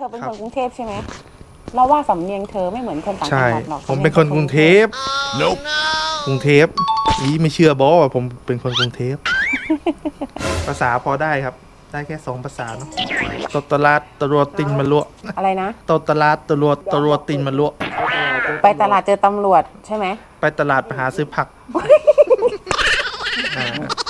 ธอเป็นคครับนกรุงเทพใช่ไหมเราว่าสำเนียงเธอไม่เหมือนคนต่างจัใช่ งหวัดหรอกผมเป็นคนกรุงเทพกรุงเทพนี่ไม่เชื่อบอว่าผมเป็นคนกรุงเทพ ภาษาพอได้ครับ ได้แค่สองภาษาเนาะตตลาดตรวจตินมาลวกอะไรนะ ตตลาดตรวจตรวจตินมาลวกไปตลาดเจอตำรวจใช่ไหมไปตลาดไปหาซื้อผักอ่าที่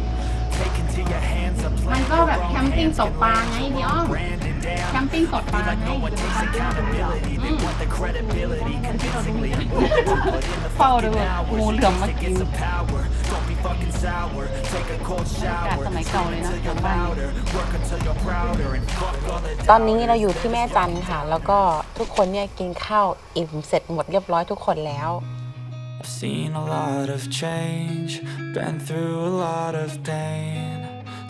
มัน plan. ก็แบบแคมปิ้งตกปลาไงพี่อ้อม Brandon down. แคมปิ้งตกปลาไง No one takes accountability. They want the credibility convincingly. เฝ้าดูแบบงูเหลือมมากิน Some power. Don't be fucking sour. Take a cold อากาศ shower. สมัยเก่าเลยนะทางบ้านเนี่ย Work until you're prouder and fuck all the ตอนนี้เราอยู่ที่แม่จันทร์ค่ะ แล้วก็ทุกคนเนี่ยกินข้าวอิ่มเสร็จหมดเรียบร้อยทุกคนแล้ว I've seen a lot of change, been through a lot of pain.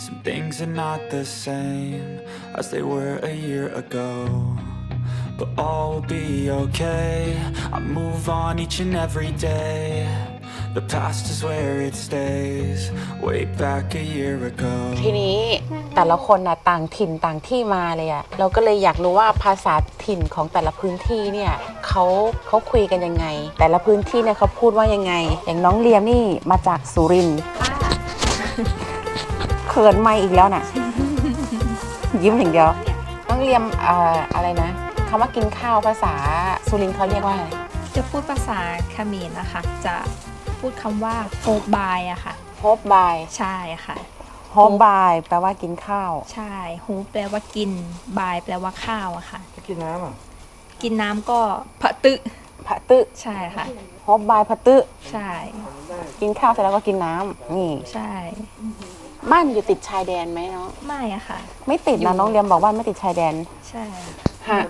Some things are not the same as they were a year ago. But all will be okay. I move on each and every day. The past is where it stays, way back a year ago. ทีนี้แต่ละคนนะต่างถิ่นต่างที่มาเลยอะเราก็เลยอยากรู้ว่าภาษาถิ่นของแต่ละพื้นที่เนี่ยเขาเขาคุยกันยังไง แต่ละพื้นที่เนี่ยเขาพูดว่ายังไง อย่างน้องเลียมนี่มาจากสุรินทร์ เขินไม่อีกแล้วน่ะ ยิ้มอย่างเดียวน้องเลียมเอ่ออะไรนะคำว่ากินข้าวภาษาสุรินทร์เขาเรียกว่าอะไรจะพูดภาษาเขมรนะคะ จะพูดคำว่าโฮบายอะค่ะโฮปบายใช่ค่ะโฮปบายแปลว่ากินข้าว ใช่โฮแปลว่ากินบายแปลว่าข้าวอะค่ะ กินน้ำอะกินน้ำก็พะตึพะตึใช่ค่ะโฮปบายพะตึใช่ กินข้าวเสร็จแล้วก็กินน้ำนี่ใช่ บ้านอยู่ติดชายแดนไหมเนาะไม่อะค่ะ ไม่ติดนะน้องเรียมบอกว่าไม่ติดชายแดนใช่ห่าง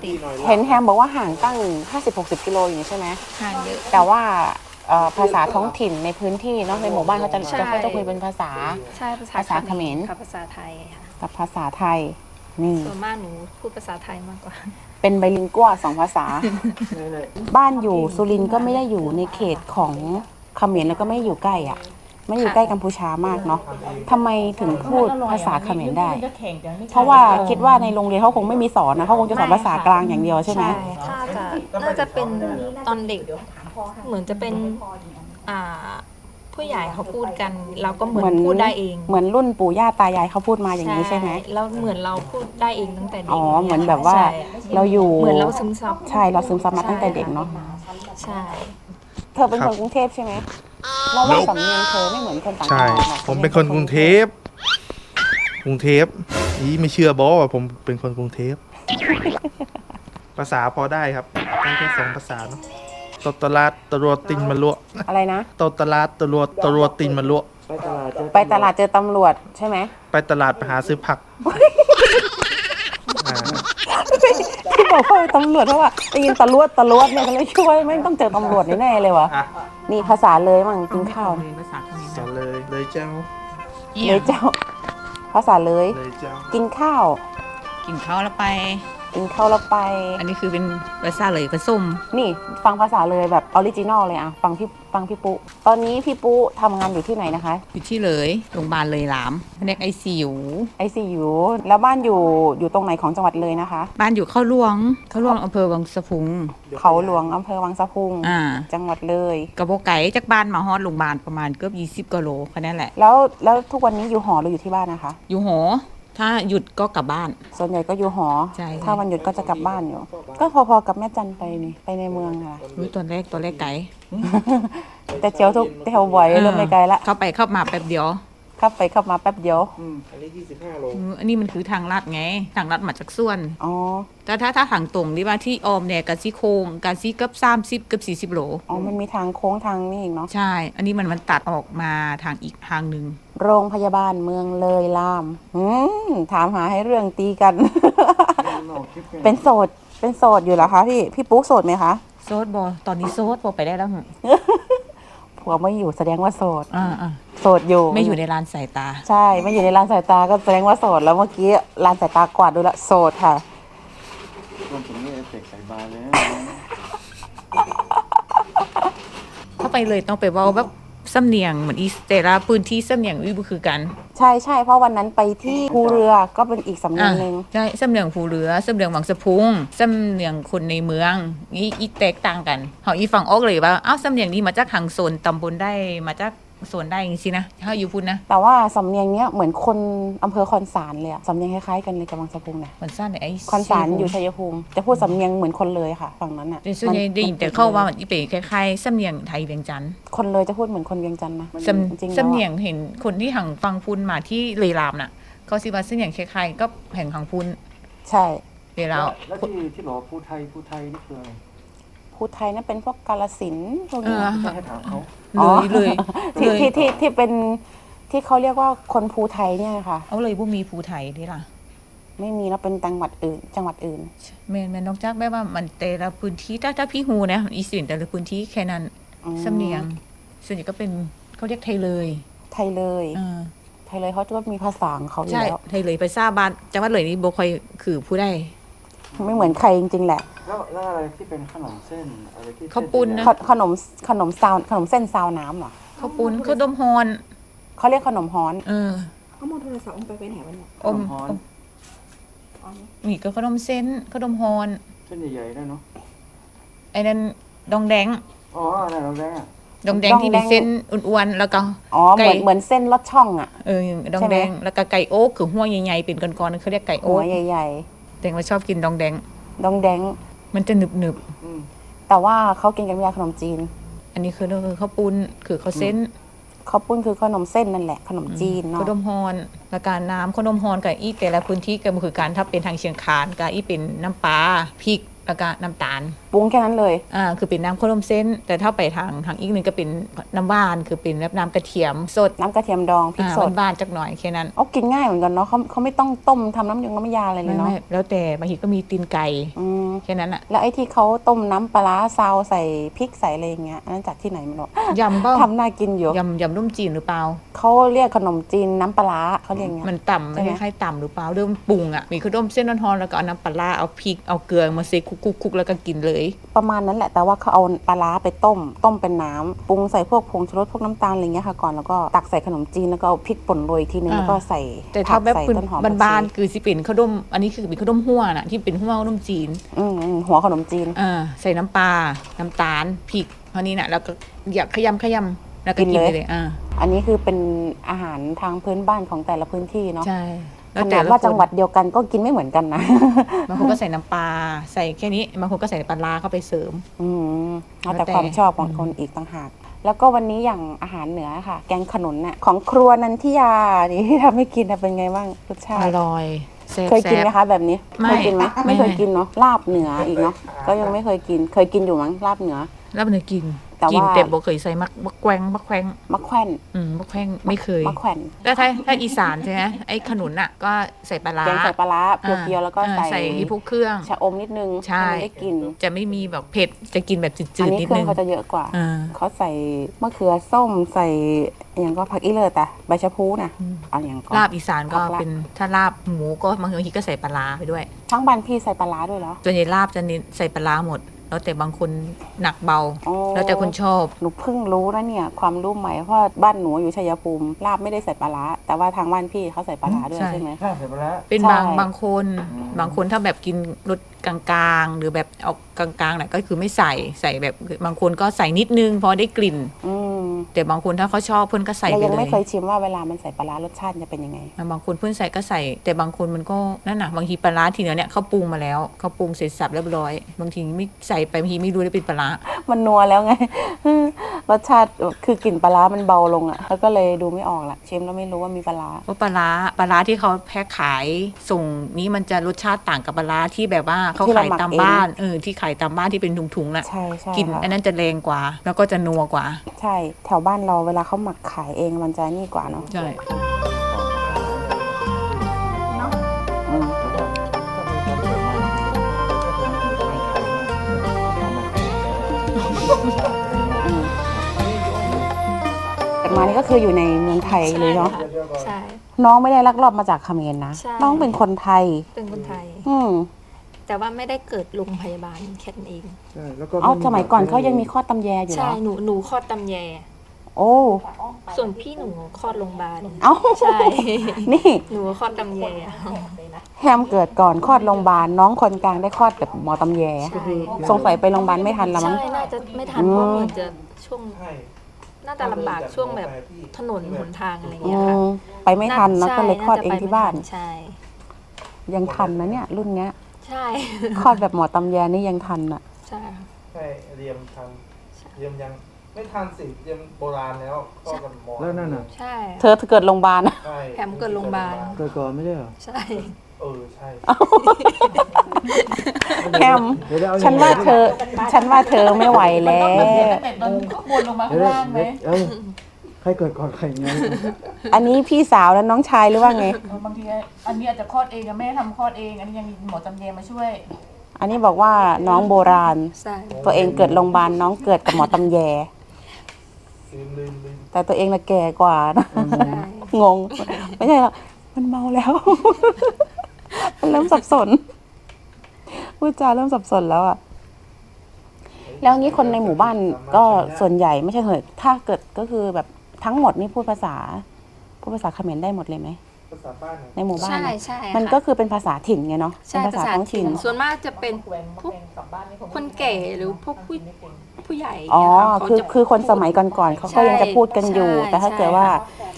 เห็นแฮมบอกว่าห่างตั้ง 50-60กิโลอยู่นี่ใช่ไหมห่างเยอะแต่ว่าเอ่อภาษาท้องถิ่นในพื้นที่เนาะในหมู่บ้านเขาจะใช่ จะเขาจะคุยเป็นภาษา ใช่ภาษาภาษาเขมร กับภาษาไทยค่ะกับภาษาไทยนี่ส่วนมากหนูพูดภาษาไทยมากกว่า เป็นไบลิงกัวสองภาษา บ้านอยู่สุรินทร์ก็ไม่ได้อยู่ในเขตของเขมรแล้วก็ไม่ได้อยู่ใกล้อะไม่ได้อยู่ใกล้กัมพูชามากเนาะทำไมถึงพูดภาษาเขมรได้ เพราะว่าคิดว่าในโรงเรียนเขาคงไม่มีสอนนะเขาคงจะสอนภาษากลางอย่างเดียวใช่ไหมถ้าจะน่าจะเป็นตอนเด็ก เหมือนจะเป็นอ่าผู้ใหญ่เขาพูดกัน เราก็เหมือนพูดได้เอง เหมือนรุ่นปู่ย่าตายายเขาพูดมาอย่างนี้ใช่ไหมแล้วเหมือนเราพูดได้เองตั้งแต่เด็กอ๋อเหมือนแบบว่าใช่เราอยู่เหมือนเราซึมซับใช่เราซึมซับมาตั้งแต่เด็กเนาะใช่ เธอเป็นคนกรุงเทพใช่ไหม เราว่าสำเนียงเธอไม่เหมือนคนต่างจัใช่งหวัดหรอกผมเป็นคนกรุงเทพ กรุงเทพนี่ไม่เชื่อบอว่าผมเป็นคนกรุงเทพ ภาษาพอได้ครับได้แค่สองภาษาเนาะตตลาดตรวจตินมาลวกอะไรนะ ตตลาดตรวจตรวจตินมาลวกไปตลาดเจอตำรวจใช่ไหม ไปตลาดไปหาซื้อผักอ่า ที่ บอกว่าตำรวจเพราะว่าได้ยินตำรวจตำรวจเนี่ยจะเลยช่วยไม่ต้องเจอตำรวจแน่ๆเลยวะอะนี่ภาษาเลยมั่งกินข้าวภาษาเขมรสอนเลยเลยเจ้าเลยเจ้า ภาษาเลย เลยเจ้ากินข้าว กินข้าวแล้วไป กินข้าวแล้วไป อันนี้คือเป็นภาษาเลยผสมนี่ฟังภาษาเลยแบบออริจินอลเลยอะฟังพี่ฟังพี่ปุ๊ตอนนี้พี่ปุ๊ทำงานอยู่ที่ไหนนะคะอยู่ที่เลยโรงพยาบาลเลยหลามแผนกไอซียูไอซียูแล้วบ้านอยู่อยู่ตรงไหนของจังหวัดเลยนะคะ บ้านอยู่เข้าหลวงเข้าหลวงอำเภอวังสะพุง เขาหลวงอำเภอวังสะพุง อ่า จังหวัดเลยกระโบไก่จากบ้านมาฮอดโรงพยาบาลประมาณเกือบ20กิโลแค่นั้นแหละ แล้วแล้วทุกวันนี้อยู่หอหรืออยู่ที่บ้านนะคะ อยู่หอ ถ้าหยุดก็กลับบ้าน ส่วนใหญ่ก็อยู่หอ ใช่ ถ้าวันหยุดก็จะกลับบ้านอยู่ ก็พอๆกับแม่จันไปนี่ไปในเมืองค่ะ รู้ตอนแรกตอนแรกไก่แต่เจียวทุกแถวบ่อยเริ่มไม่ไกลละเข้าไปเข้ามาแป๊บเดียวขับไปขับมาแป๊บเดียวอันนี้25โลเอออันนี้มันคือทางลัดไง ทางลัดมาจากส่วน อ๋อ แต่ถ้าถ้าทางตรงที่ว่าที่ออมเนี่ยกับซี่โครงกับซี่เกือบสามสิบเกือบสี่สิบโล อ๋อ มันมีทางโค้งทางนี่อีกเนาะ ใช่ อันนี้มันมันตัดออกมาทางอีกทางหนึ่ง โรงพยาบาลเมืองเลยลามอืมถามหาให้เรื่องตีกัน เป็นโสด เป็นโสดอยู่เหรอคะพี่ พี่ปุ๊กโสดไหมคะ โซดบอตอนนี้โซดบอไปได้แล้วหึผัวไม่อยู่แสดงว่าโสด อ่าอ่าโสดอยู่ ไม่อยู่ในลานสายตา ใช่ ไม่อยู่ในร้านสายตาก็แสดงว่าโสด แล้วเมื่อกี้ร้านสายตากวาดดูและโสดค่ะ รวมถึงนี่เอฟเฟกต์ใส่บาร์เลยนะเข้าไปเลยต้องไปเว่าแบบ สำเนียงเหมือนอีสเตราพื้นที่สำเนียงวิบุคือกันใช่ใช่เพราะวันนั้นไปที่ภูเรือก็เป็นอีกสำเนียงหนึ่งใช่สำเนียงภูเรือสำเนียงวังสะพุงสำเนียงคนในเมืองนี่อีแตกต่างกันเขาอีฟังออกเลยว่าอ้าวสำเนียงนี้มาจากทางโซนตำบลได้มาจาก โซนได้จริงๆนะถ้าอยู่พูดนะแต่ว่าสำเนียงเนี้ยเหมือนคนอำเภอคอนสารเลยอะสำเนียงคล้ายๆกันเลยกับบางสะพุงนะมันสั้นไอ้คอนสารอยู่ชัยภูมิจะพูดสำเนียงเหมือนคนเลยค่ะฝั่งนั้นอะแต่ส่วนใหญ่ได้ยินแต่เข้าว่ามันอีเป็นคล้ายๆสำเนียงไทยเวียงจันทร์คนเลยจะพูดเหมือนคนเวียงจันทร์นะสจริงำๆสำเนีแล้ยวงเห็นคนที่หังฟังพูนมาที่เลยรามน่ะเขาสิว่าสำเนียงคล้ายๆก็แห่งหังพูนอะใช่เวลาแล้วที่ที่บอกว่าผู้ไทยผู้ไทยนี่คืออะไร พูดไทยนั่นเป็นพวกกาลสินธุ์พวกเอนี้อไม่ใช่ให้ถามเขา อ๋เลอยเลยที่เลยที่ที่ที่เป็นที่เขาเรียกว่าคนภูไทยเนี่ยค่ะ เอาเลยบ่มีภูไทยนี่ล่ะไม่มีแล้วเป็นจังหวัดอื่น จังหวัดอื่น แม่นแม่นนอกจากแบบว่ามันแต่ละพื้นที่ถ้าถ้าพี่ฮูนะอีสินแต่ละพื้นที่แค่นั้นอืม สำเนียงส่วนใหญ่ก็เป็นเขาเรียกไทยเลยไทยเลยเออไทยเลยเขาจะมีภาษาของเขาอยู่ใช่แล้ว ไทยเลยไปทราบบ้านจังหวัดเลยนี่บ่ค่อยคือผู้ได้ ไม่เหมือนใครจริงๆแหละแล้วแล้วอะไรที่เป็นขนมเส้นอะไรที่ข้าวปุ้นนะ ขขนมขนมซาวขนมเส้นซาวน้ำเหรอข้าวปุ้นข้าวต้มฮอนเขาเรียกขนมฮ้อน เออเอาโมโทรศัพท์มันไปไว้ไหนวะเนี่ยขอนมมฮ้อนอมนี่ก็ขนมเส้นขนมฮอนเส้นใหญ่ๆได้เนาะไอ้นั่นดองแดงอ๋ออะไรเราแดงอะดองแดง ที่เป็นเส้นอ้วนๆแล้วก็ อ๋อเหมือนไก่เหมือนเส้นลอดช่องอะ เออดองใช่ไหมแดงแล้วก็ไก่โอ๊กคือหัวใหญ่ๆเป็นก้อนๆเขาเรียกไก่หัโอ๊วกใหญ่ แตงว่าชอบกินดองแดงๆดองแดงมันจะหนึบอืมแต่ว่าเขากินกันไม่ได้ขนมจีนๆอันนี้คือคือข้าวปุ้นคือข้าวเส้นข้าวปุ้นคือขนมเส้นนั่นแหละขนมจีนเนาะขนมฮอนแล้วการน้ำขนมฮอนกับอีแต่ละพื้นที่ก็คือการถ้าเป็นทางเชียงคานก็อีเป็นน้ำปลาพริก แล้วก็น้ำตาลปรุงแค่นั้นเลย อ่าคือเป็นน้ำขนมเส้น แต่ถ้าไปทางทางอีกหนึ่งก็เป็นน้ำหวาน คือเป็นแบบน้ำกระเทียมสดน้ำกระเทียมดองพริกอ่าสดบ้านๆจักหน่อยแค่นั้นเอากินง่ายเหมือนกันเนาะเขาเขาไม่ต้องต้มทำน้ำยงน้ำยาอะไรเลไม่ยเนาะไม่แล้วแต่บางทีก็มีตีนไก่ อืมแค่นั้นอะแล้วไอ้ที่เขาต้มน้ำปลาร้าซาวใส่พริกใส่อะไรอย่างเงี้ยอันนั้นจากที่ไหนไม่รู้ยำเบ้าทำน่ากินอยู่ยำยำร่มจีนหรือเปล่าเขาเรียกขนมจีนน้ำปลาร้าเขาเรียกอย่างเงี้ยมันต่ำใช่มันไหมคล้ายๆต่ำหรือเปล่าเริ่มปรุงอะมีข้าวต้มเส้นร้อนๆแล้วก็เอาน้ำปลาร้าเอาพริกเอาเกลือมาเซคุกคุกคุกแล้วก็กินเลย ประมาณนั้นแหละแต่ว่าเขาเอาปลาร้าไปต้ม ต้มเป็นน้ำปรุงใส่พวกผงชูรสพวกน้ำตาลอะไรเงี้ยค่ะก่อนแล้วก็ตักใส่ขนมจีนแล้วก็เอาพริกป่นโรยอีกทีนึงอ่าแล้วก็ใส่แต่ถ้าแบบผักใส่พื้นต้นหอมบ้านผักชีๆคือสิเป็นข้าวต้มอันนี้คือเป็นข้าวต้มหัวน่ะที่เป็นหัวข้าวต้มจีนอืมอืมหัวขนมจีนอ่าใส่น้ำปลา น้ำตาลพริกเท่านี้น่ะแล้วก็อยากขยำขยำแล้วก็กิกินนไปเลยเลยอ่าอันนี้คือเป็นอาหารทางพื้นบ้านของแต่ละพื้นที่เนาะใช่ขแล้วนาแต่ดละว่าคจันงหวัดเดียวกันก็กินไม่เหมือนกันนะบางคนก็ใส่น้ำปลาใส่แค่นี้บางคนก็ใส่ปลาร้าเข้าไปเสริม อืมเอาแต่แล้วแต่ ความชอบของคนอีกต่างหาก แล้วก็วันนี้อย่างอาหารเหนือค่ะ แกงขนุนน่ะของครัวนันทิยานี่ที่ทำให้กินน่ะเป็นไงบ้างรสชาอติ ร่อย แซ่บเคยกินไหมแซ่บ คะแบบนี้ไม่เคยกินไหมไม่ไม่เคยกินเนาะลาบเหนืออีกเนาะก็ยังไม่เคยกินเคยกินอยู่มั้งลาบเหนือ แล้วมันจะกิน แต่กินว่าแต่บ่เคยใส่มักบักแกวงบักแควงมะแขวนอืมบักแควงไม่เคยมะแขวนแล้วถ้าถ้าอีสานใช่ไหมไอ้ขนุนอะ ก็ใส่ปลาร้าแกงใส่ปลาร้าเพียวๆแล้วก็อ่าใส่ใส่พวกเครื่อง ชะอมนิดนึงใช่ ห้มันได้กลินจะไม่มีแบบเผ็ดจะกินแบบจือันดๆนี้นิดเครื่อนึงงเขาจะเยอะกว่า อ่า เขาใส่มะเขือส้มใส่อย่างก็ผักอีเลิศอะใบชะพูนะเอาอย่างก็ ลาบอีสานก็ผักละ เป็นถ้าลาบหมูก็บางทีก็ใส่ปลาร้าไปด้วย ทั้งบ้านพี่ใส่ปลาร้าด้วยเหรอ ส่วนใหญ่ลาบจะเน้นใส่ปลาร้าหมด แล้วแต่บางคนหนักเบาโอ้แล้วแต่คนชอบ หนูเพิ่งรู้นะเนี่ยความรู้ใหม่เพราะว่าบ้านหนูอยู่ชัยภูมิลาบไม่ได้ใส่ปลาร้าแต่ว่าทางบ้านพี่เขาใส่ปลาร้าด้วยใช่ ใช่ไหมใช่เสร็จไปแล้วเป็นใช่ บางบางคนบางคนถ้าแบบกินรสกลางๆ หรือแบบออกกลางๆน่ะก็คือไม่ใส่ใส่แบบบางคนก็ใส่นิดนึงเพราะได้กลิ่น อืม แต่บางคนถ้าเขาชอบเพื่อนก็ใส่แต่ไปยังเลไม่ยเคยชิมว่าเวลามันใส่ปลาร้ารสชาติจะเป็นยังไงอะบางคนเพื่อนใส่ก็ใส่ แต่บางคนมันก็นั่นน่ะบางทีปลาร้าทีเดียวเนี่ยเขาปรุงมาแล้วเขาปรุงเสร็จสับเรียบร้อย บางทีไม่ใส่ไปบางทีไม่รู้ได้เป็นปลาร้า มันนัวแล้วไง รสชาติคือกลิ่นปลาร้ามันเบาลงอะแล้วก็เลยดูไม่ออกละชิมแล้วไม่รู้ว่ามีปลาร้าเพราะปลาร้าปลาร้าที่เขาแพ็คขายส่งนี้มันจะรสชาติต่างกับปลาร้าที่แบบว่าเขาที่เราขายหมักตามเอง บ้านเออที่ขายตามบ้านที่เป็นถุงๆน่ะใช่ใช่กลิ่นค่ะอันนั้นจะแรงกว่า แล้วก็จะนัวกว่า ใช่ แถวบ้านเราเวลาเขาหมักขายเองมันจะนี่กว่าเนาะใช่อืมอืมแต่มานี่ก็คืออยู่ในเมืองไทยเลยเนาะใช่ น้องไม่ได้ลักลอบมาจากเขมรนะใช่ น้องเป็นคนไทย เป็นคนไทย อืมแต่ว่าไม่ได้เกิดโรงพยาบาลแค่นั้นเอง ใช่แล้วก็เอาสมัยก่อนเขายังมีข้อตำแยอยู่ใช่แล้วหนูหนูคลอดตำแย โอ้ ส่วนพี่หนูคลอดโรงพยาบาลเอ้า ใช่ นี่หนูคลอดตำแยแฮมเกิดก่อนคลอดโรงพยาบาลน้องคนกลางได้คลอดแบบหมอตำแยใช่สงสัยไปโรงพยาบาลไม่ทันละมั้ง ใช่ น่าจะไม่ทันอืมเพราะเหมือนจะช่วงใช่น่าจะลำบากช่วงแบบถนนหนทางอะไรอย่างอืเงี้ยค่ะมไปไม่ทันนะใช่ก็เลยคลอดเองจะไปที่บ้านไม่ทัใช่ ยังทันนะเนี่ย รุ่นเนี้ยใช่ คลอดแบบหมอตำแยนี่ยังทันอะ ใช่ค่ะ ใช่เรียมทันเรียมยัง ไม่ทันสิเรียมโบราณแล้วก็กันหมอแล้วนั่นน่ะ ใช่เธอเกิดโรงพยาบาลอะใช่แถมเกิดโรงพยาบาล เกิดก่อนไม่ได้เหรอใช่ เออใช่แฮมเดี๋ยวเดี๋ยวเอฉันว่าเธอ ฉันว่าเธอไม่ไหวแล้วตอนข้างบนลงมาเดี๋ข้ายงวเดี๋ยวล่างไหม เอ้ยใครเกิดก่อนใครไงอันนี้พี่สาวและน้องชายหรือว่าไงบางทีอันนี้อาจจะคลอดเองอะแม่ทำคลอดเอง อันนี้ยังมีหมอจำเยมาช่วย อันนี้บอกว่าน้องโบราณ ใช่ตัวเองเกิดโรงพยาบาลน้องเกิดกับหมอตำแย ลืมลืมลืมแต่ตัวเองน่ะแก่กว่านะใช่งง ไม่ใช่หรอกมันเมาแล้ว มันเริ่มสับสนพูดจาเริ่มสับสนแล้วอะแล้วงี้คนในหมู่บ้านก็ส่วนใหญ่ไม่ใช่เหรอถ้าเกิดก็คือแบบทั้งหมดนี่พูดภาษา พูดภาษาเขมรได้หมดเลยไหม ภาษาบ้านเนี่ยในหมู่บ้านใช่อะใช่มันค่ะก็คือเป็นภาษาถิ่นไงเนาะใช่เป็นภาษาท้องถิ่นส่วนมากจะเป็นพวกคนแก่หรือพวกผู้ ผู้ใหญ่อ๋อเนี่ยะคือเขาจะ คือคนสมัยก่อนๆเขาก็ใช่ยังจะพูดกันอยู่ ใช่แต่ถ้าเกิดว่า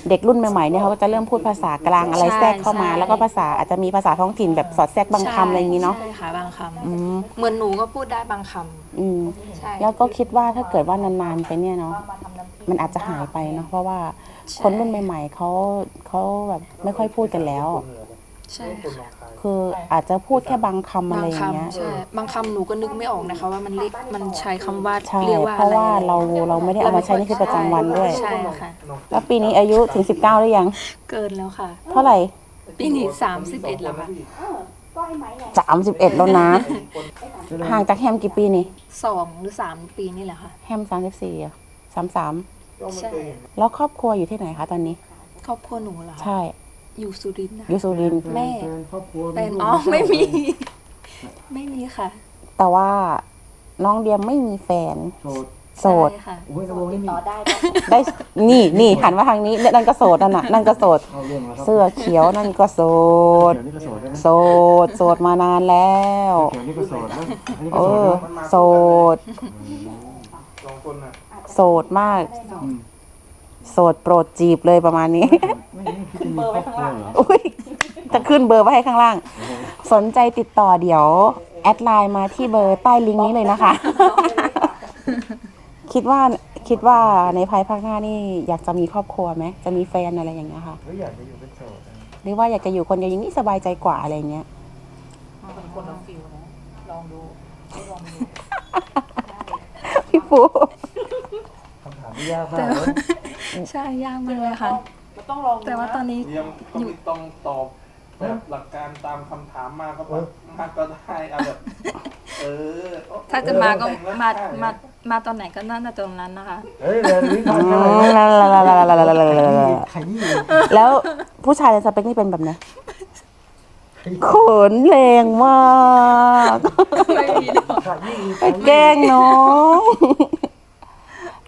เด็กรุ่นใหม่ๆเนี่ยเขาก็จะเริ่มพูดภาษากลางอะไรใช่แทรกเข้ามาใช่แล้วก็ภาษาอาจจะมีภาษาท้องถิ่นแบบสอดแทรกบางคำอะไรอย่างนี้เนาะใช่ค่ะบางคอืมำเหมือนหนูก็พูดได้บางคอืมำใช่ แล้วก็คิดว่าถ้าเกิดว่านานๆไปเนี่ยเนาะมันอาจจะหายไปเนาะเพราะว่าคนรุ่นใหม่ ๆเขาเขาแบบไม่ค่อยพูดกันแล้ว ใช่คนหนอง คายคืออาจจะพูดแค่บางคำอะไรบางอย่างเงี้ยคำใช่บางคำหนูก็นึกไม่ออกนะคะ ว่ามันเรียกมันใช้คำว่าใช่ เรียกว่าเพราะอะไรว่าเราเราไม่ได้เอามาใช้ในชีวิตประจำวันด้วย ใช่ค่ะ แล้วปีนี้อายุถึง 19หรือยัง เกินแล้วค่ะ เท่าไหร่ ปีนี้สามสิบเอ็ดแล้วค่ะ31 แล้วนะ ห่างจากแฮมกี่ปีนี่ สองหรือสามปีนี่แหละค่ะ แฮม 34อะ33ก็ไม่ใช่เคยเห็นแล้วครอบครัวอยู่ที่ไหนคะตอนนี้ ครอบครัวหนูเหรอคะใช่ อยู่สุรินทร์นะ อยูสุรินทร์แม่แฟนครอบครัวเป็นลูกอ๋อไม่มี ไม่มีค่ะแต่ว่าน้องเดียมไม่มีแฟน โสดโสด ใช่ค่ะ โอ้ยระวงนี่มีได้ นี่นี่หันมาทางนี้นั่นก็โสดนั่นน่ะนั่นก็โสด เข้าเรื่องแล้วครับเสื้อเขียวนั่นก็โสด เขียวนี่ก็โสดได้ไหมโสด โสดมานานแล้ว เขียวนี่ก็โสดแล้วอันนี้เอก็โสดอนะโสดสองคนน่ะโสดมาก อืม โสดโปรดจีบเลยประมาณนี้ไม่ไม่คิดจะมีครอบครัวเหรออุ้ยจะขึ้นเบอร์ไว้ให้ข้างล่าง สนใจติดต่อเดี๋ยว แอดไลน์มาที่เบอร์ใต้ลิงก์นี้เลยนะคะ คิดว่าคิดว่าในภายภาคหน้านี่อยากจะมีครอบครัวไหมจะมีแฟนอะไรอย่างเงี้ยค่ะหรืออยากจะอยู่เป็นโสดนะหรือว่าอยากจะอยู่คนเดียวอย่างนี้สบายใจกว่าอะไรเงี้ยเป็นคนละฟิลนะลองดูลองดู พี่ปูคำถามที่ ยากมากเลยใช่ยากมากเลยค่ะต้องลองดูแต่ว่าตอนนี้เรียมก็ไม่ต้องตอบแบบหลักการตามคำถามมาก็แบบมากก็ได้เอาแบบเออถ้าจะมาก็แต่งแล้วมาได้มามาตอนไหนก็น่าจะตรงนั้นนะคะ เฮ้ยเดี๋ยวลิ้นพันอืกันเลยมขยี้แล้วผู้ชายในสเปคนี่เป็นแบบไหนขนแรงมาก ไม่มีหรอกขยี้ไปแกล้งน้อง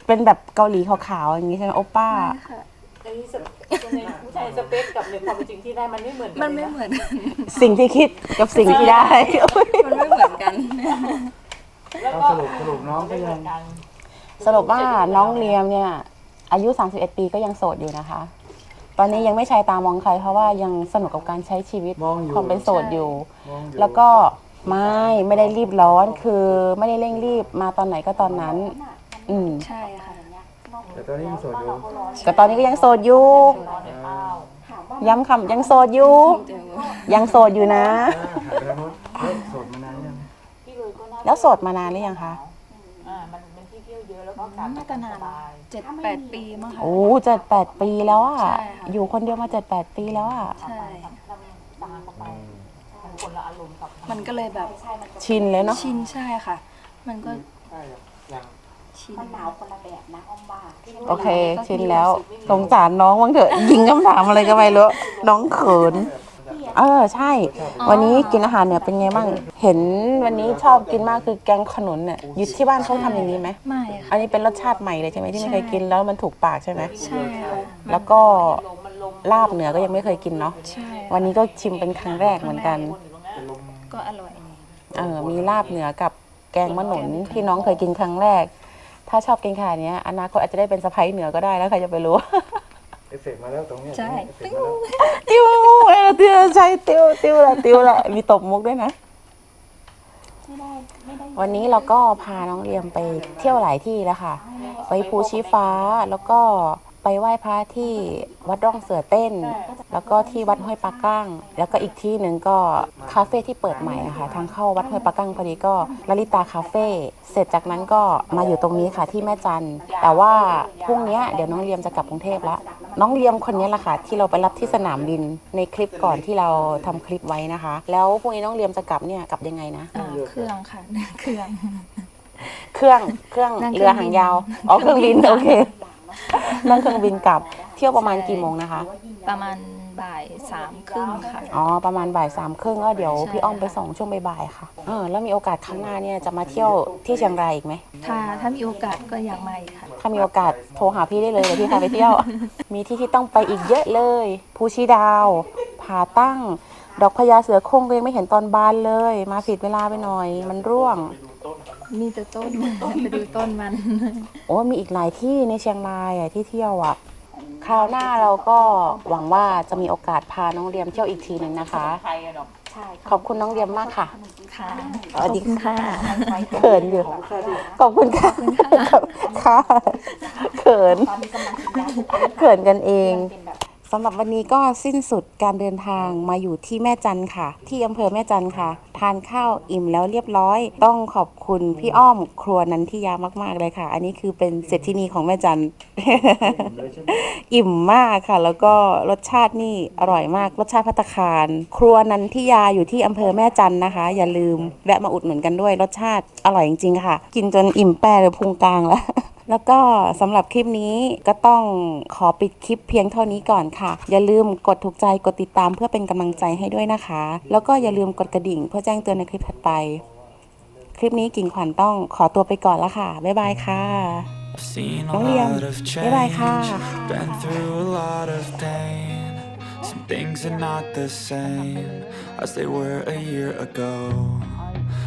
เป็นแบบเกาหลีขาวๆอย่างนี้ใช่ไหมโอป้าค่ะผู้ชายสเปคกับในความเป็นจริงที่ได้มันไม่เหมือนกัมันเลยไม่นะเหมือนกันสิ่งที่คิดกับสิ่งที่ได้ มันไม่เหมือนกันเอาสรุปสรุปน้องก็ยังสรุปว่าน้องเลียมเนี่ย อายุ 31 ปีก็ยังโสดอยู่นะคะ ตอนนี้ยังไม่ใชายตามองใครเพราะว่ายังสนุกกับการใช้ชีวิตมองอยู่ ความเป็นโสดอยู่ มองอยู่แล้วก็ไม่ไม่ได้รีบร้อนคือไม่ได้เร่งรีบมาตอนไหนก็ตอนนั้น อืมใช่ค่ะ แต่ตอนนี้ยังโสดอยู่ก็ตอนนี้ก็ยังโสดอยู่ ย้ำคำยังโสดอยู่ ยังโสดอยู่นะ อ่าหายไปแล้วมดเฮ้ยโสดมานานยังแล้วโสดมานานหรือยังคะอ่ามันเป็นที่เที่ยวเยอะแล้วก็กาน่าจะนานเจ็ดแปดปีมั้งค่ะ โอ้เจ็ดแปดปีแล้วอะ ใช่ค่ะ อยู่คนเดียวมาเจ็ดแปดปีแล้วอะ ใช่คนละอารมณ์กับมันก็เลยแบบชินเลยเนาะ ชินใช่ค่ะ มันก็ ใช่ครับ อย่างชินโอเค ชินแล้วสงสารน้องบ้างเถอะ ยิงคำถามอะไรก็ไม่รู้น้องเขิน เออใช่ วันนี้กินอาหารเนี่ยเป็นไงบ้าง เห็นวันนี้ชอบกินมากคือแกงขนุนเนี่ยอยู่ที่บ้านเขาทำอย่างนี้ไหมไม่ค่ะ อันนี้เป็นรสชาติใหม่เลยใช่ไหมที่ไม่เคยกินแล้วมันถูกปากใช่ไหมใช่ค่ะแล้วก็ลาบเหนือก็ยังไม่เคยกินเนาะใช่วันนี้ก็ชิมเป็นครั้งแรกเหมือนกัน ก็อร่อย เออมีลาบเหนือกับแกงมะหนุนที่น้องเคยกินครั้งแรก ถ้าชอบกินขนาดเนี้ยอนาคตอาจจะได้เป็นสะพ้ายเหนือก็ได้แล้วใครจะไปรู้ เอฟเฟกต์มาแล้วตรงเนี้ยใช่ เอฟเฟกต์มาแล้วติวเออติวใช่ติวติวละติวละมีตบมุกด้วยนะวันนี้เราก็พาน้องเรียมไปเที่ยวหลายที่แล้วค่ะ ไปภูชีฟ้าแล้วก็ ไปไหว้พระที่วัดร่องเสือเต้น แล้วก็ที่วัดห้วยปลาก้างแล้วก็อีกที่หนึ่งก็คาเฟ่ที่เปิดใหม่อะค่ะทางเข้าวัดห้วยปลาก้างพอดีก็ลลิตาคาเฟ่เสร็จจากนั้นก็มาอยู่ตรงนี้ค่ะที่แม่จันแต่ว่าพรุ่งเนี้ยเดี๋ยวน้องเรียมจะกลับกรุงเทพแล้วน้องเลียมคนนี้แหละค่ะที่เราไปรับที่สนามบินในคลิปก่อนที่เราทำคลิปไว้นะคะ แล้วพรุ่งนี้น้องเลียมจะกลับเนี่ยกลับยังไงนะอ่าเครื่องค่ะเครื่อง เครื่องเครื่องนั่งเครื่เรือองบินหางยาวอ๋อเครื่องบินโอเค นั่งเครื่องบินกลับเที่ยวประมาณกี่โมงนะคะ ประมาณบ่ายสามครึ่งค่ะ อ๋อ ประมาณบ่ายสามครึ่งก็เดี๋ยวใช่พี่อ้อมไปส่งช่วงบ่ายๆค่ะเออแล้วมีโอกาสครั้งหน้าเนี่ยจะมาเที่ยวที่เชียงรายอีกไหม ถ้าถ้ามีโอกาสก็อยากมาอีกค่ะ ถ้ามีโอกาสโทรหาพี่ได้เลยเดี๋ยวพี่พาไปเที่ยว มีที่ที่ต้องไปอีกเยอะเลยภูชีดาวผาตั้ง ดอกพญาเสือโคร่งก็ยังไม่เห็นตอนบานเลย มาผิดเวลาไปหน่อย มันร่วง มีแต่ต้นไปดูต้นมัน โอ้มีอีกหลายที่ในเชียงรายอะที่เที่ยวอะ คราวหน้าเราก็หวังว่าจะมีโอกาสพาน้องเรียมเที่ยวอีกทีหนึ่งนะคะขอบคุณน้องเรียมมากค่ะ ค่ะสวัสดีขอบณค่ะเขินอยู่ขอบคุณค่ะ ค่ะเขินเขินกันเองสำหรับวันนี้ก็สิ้นสุดการเดินทางมาอยู่ที่แม่จันค่ะ ที่อำเภอแม่จันค่ะ ทานข้าวอิ่มแล้วเรียบร้อย ต้องขอบคุณพี่อ้อมครัวนันทิยามาก ๆ เลยค่ะ อันนี้คือเป็นเศรษฐินีของแม่จันอิ่มมากค่ะ แล้วก็รสชาตินี่อร่อยมาก รสชาติพัตคาร ครัวนันทิยาอยู่ที่อำเภอแม่จันนะคะ อย่าลืมแวะมาอุดหนุนกันด้วยรสชาติอร่อยจริงๆค่ะ กินจนอิ่มแป้เลยพุงกลางแล้ว แล้วก็สำหรับคลิปนี้ก็ต้องขอปิดคลิปเพียงเท่านี้ก่อนค่ะ อย่าลืมกดถูกใจกดติดตามเพื่อเป็นกำลังใจให้ด้วยนะคะ แล้วก็อย่าลืมกดกระดิ่งเพื่อแจ้งเตือนในคลิปถัดไป คลิปนี้กิ่งขวัญต้องขอตัวไปก่อนแล้วค่ะ บ๊ายบายค่ะ I've seen a น้องเรียม lot of บ๊ายบายค่ะ change, been through a lot of pain. Some things are not the same as they were a year ago.